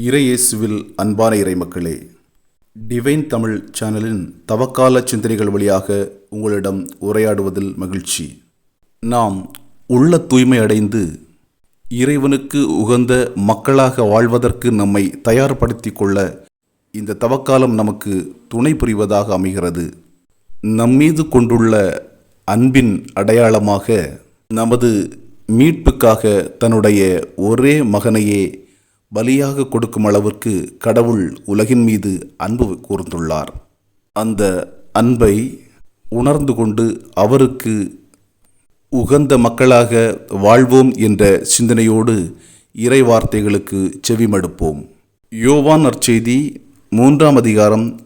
இறையேசுவில் அன்பான இறைமக்களே டிவைன் தமிழ் சேனலின் தவக்கால சிந்தனைகள் வழியாக உங்களிடம் உரையாடுவதில் மகிழ்ச்சி. நாம் உள்ள தூய்மை அடைந்து இறைவனுக்கு உகந்த மக்களாக வாழ்வதற்கு நம்மை தயார்படுத்தி கொள்ள இந்த தவக்காலம் நமக்கு துணை புரிவதாக அமைகிறது. நம்மீது கொண்டுள்ள அன்பின் அடையாளமாக நமது மீட்புக்காக தன்னுடைய ஒரே மகனையே பலியாக கொடுக்கும் அளவிற்கு கடவுள் உலகின் மீது அன்பு கூர்ந்துள்ளார். அந்த அன்பை உணர்ந்து கொண்டு அவருக்கு உகந்த மக்களாக வாழ்வோம் என்ற சிந்தனையோடு இறை வார்த்தைகளுக்கு செவிமடுப்போம். யோவான் நற்செய்தி மூன்றாம் அதிகாரம்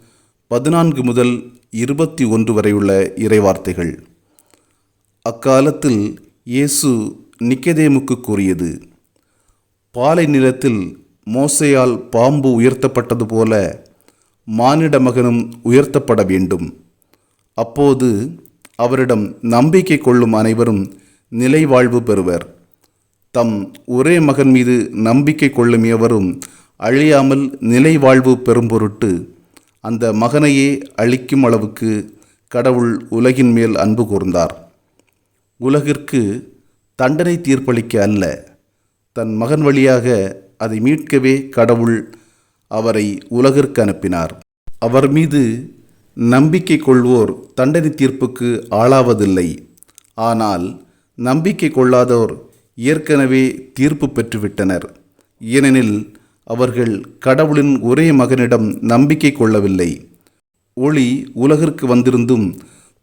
பதினான்கு முதல் இருபத்தி ஒன்று வரையுள்ள இறைவார்த்தைகள். அக்காலத்தில் இயேசு நிக்கதேமுக்கு கூறியது பாலை நிலத்தில் மோசையால் பாம்பு உயர்த்தப்பட்டது போல மானிட மகனும் உயர்த்தப்பட வேண்டும். அப்போது அவரிடம் நம்பிக்கை கொள்ளும் அனைவரும் நிலை வாழ்வு பெறுவர். தம் ஒரே மகன் மீது நம்பிக்கை கொள்ளும் எவரும் அழியாமல் நிலை வாழ்வு பெறும் பொருட்டு அந்த மகனையே அழிக்கும் அளவுக்கு கடவுள் உலகின் மேல் அன்பு கூர்ந்தார். உலகிற்கு தண்டனை தீர்ப்பளிக்க அல்ல. தன் மகன் வழியாக அதை மீட்கவே கடவுள் அவரை உலகிற்கு அனுப்பினார். அவர் மீது நம்பிக்கை கொள்வோர் தண்டனை தீர்ப்புக்கு ஆளாவதில்லை. ஆனால் நம்பிக்கை கொள்ளாதோர் ஏற்கனவே தீர்ப்பு பெற்றுவிட்டனர். ஏனெனில் அவர்கள் கடவுளின் ஒரே மகனிடம் நம்பிக்கை கொள்ளவில்லை. ஒளி உலகிற்கு வந்திருந்தும்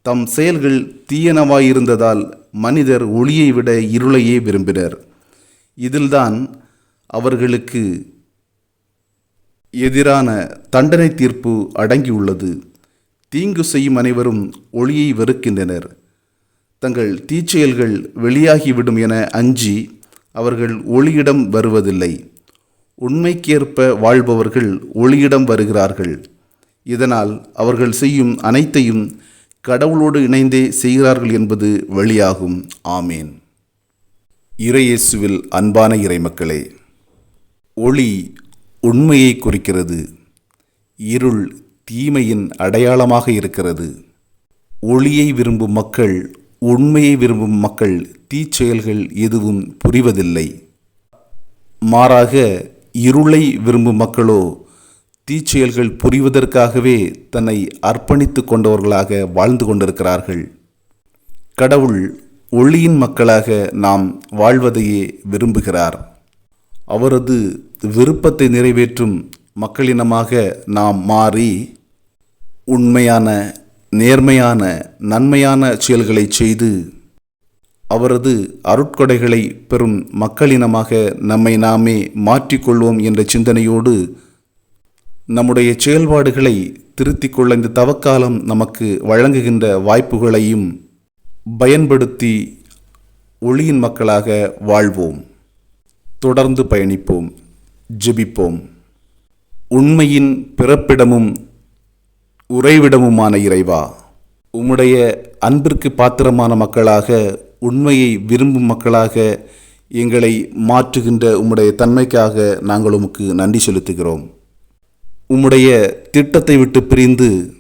தம் செயல்கள் தீயனவாயிருந்ததால் மனிதர் ஒளியை விட இருளையே விரும்பினர். இதில்தான் அவர்களுக்கு எதிரான தண்டனை தீர்ப்பு அடங்கியுள்ளது. தீங்கு செய்யும் அனைவரும் ஒளியை வெறுக்கின்றனர். தங்கள் தீச்செயல்கள் வெளியாகிவிடும் என அஞ்சி அவர்கள் ஒளியிடம் வருவதில்லை. உண்மைக்கேற்ப வாழ்பவர்கள் ஒளியிடம் வருகிறார்கள். இதனால் அவர்கள் செய்யும் அனைத்தையும் கடவுளோடு இணைந்தே செய்கிறார்கள் என்பது வெளியாகும் ஆமேன். இறையேசுவில் அன்பான இறைமக்களே ஒளி உண்மையை குறிக்கிறது இருள் தீமையின் அடையாளமாக இருக்கிறது. ஒளியை விரும்பும் மக்கள் உண்மையை விரும்பும் மக்கள் தீச்செயல்கள் எதுவும் புரிவதில்லை. மாறாக இருளை விரும்பும் மக்களோ தீச்செயல்கள் புரிவதற்காகவே தன்னை அர்ப்பணித்து கொண்டவர்களாக வாழ்ந்து கொண்டிருக்கிறார்கள். கடவுள் ஒளியின் மக்களாக நாம் வாழ்வதையே விரும்புகிறார். அவரது விருப்பத்தை நிறைவேற்றும் மக்களினமாக நாம் மாறி உண்மையான நேர்மையான நன்மையான செயல்களை செய்து அவரது அருட்கொடைகளை பெறும் மக்களினமாக நம்மை நாமே மாற்றிக்கொள்வோம் என்ற சிந்தனையோடு நம்முடைய செயல்பாடுகளை திருத்திக் கொள்ள இந்த தவக்காலம் நமக்கு வழங்குகின்ற வாய்ப்புகளையும் பயன்படுத்தி ஒளியின் மக்களாக வாழ்வோம். தொடர்ந்து பயணிப்போம். ஜெபிப்போம். உண்மையின் பிறப்பிடமும் உறைவிடமுமான இறைவா உம்முடைய அன்பிற்கு பாத்திரமான மக்களாக உண்மையை விரும்பும் மக்களாக எங்களை மாற்றுகின்ற உம்முடைய தன்மைக்காக நாங்கள் உமக்கு நன்றி செலுத்துகிறோம். உம்முடைய திட்டத்தை விட்டு பிரிந்து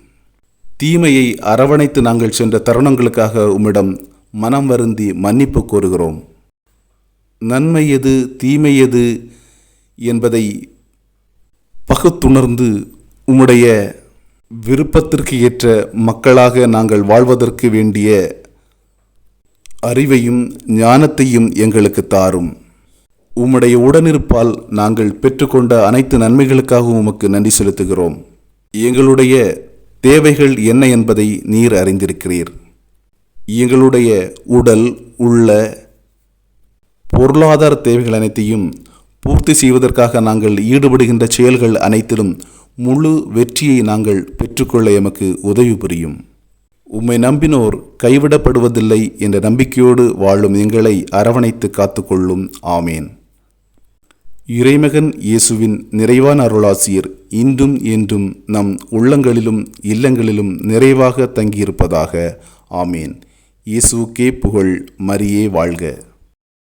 தீமையை அரவணைத்து நாங்கள் சென்ற தருணங்களுக்காக உம்மிடம் மனம் வருந்தி மன்னிப்பு கோருகிறோம். நன்மை எது தீமை எது என்பதை பகுத்துணர்ந்து உம்முடைய விருப்பத்திற்கு ஏற்ற மக்களாக நாங்கள் வாழ்வதற்கு வேண்டிய அறிவையும் ஞானத்தையும் எங்களுக்கு தாரும். உம்முடைய உடனிருப்பால் நாங்கள் பெற்றுக்கொண்ட அனைத்து நன்மைகளுக்காகவும் உமக்கு நன்றி செலுத்துகிறோம். எங்களுடைய தேவைகள் என்ன என்பதை நீர் அறிந்திருக்கிறீர். எங்களுடைய உடல் உள்ள பொருளாதார தேவைகள் அனைத்தையும் பூர்த்தி செய்வதற்காக நாங்கள் ஈடுபடுகின்ற செயல்கள் அனைத்திலும் முழு வெற்றியை நாங்கள் பெற்றுக்கொள்ள எமக்கு உதவி புரியும். உம்மை நம்பினோர் கைவிடப்படுவதில்லை என்ற நம்பிக்கையோடு வாழும் எங்களை அரவணைத்து காத்துக்கொள்ளும். ஆமேன். இறைமகன் இயேசுவின் நிறைவான அருளாசியர் இன்றும் என்றும் நம் உள்ளங்களிலும் இல்லங்களிலும் நிறைவாக தங்கியிருப்பதாக. ஆமேன். இயேசுக்கே புகழ் மரியே வாழ்க.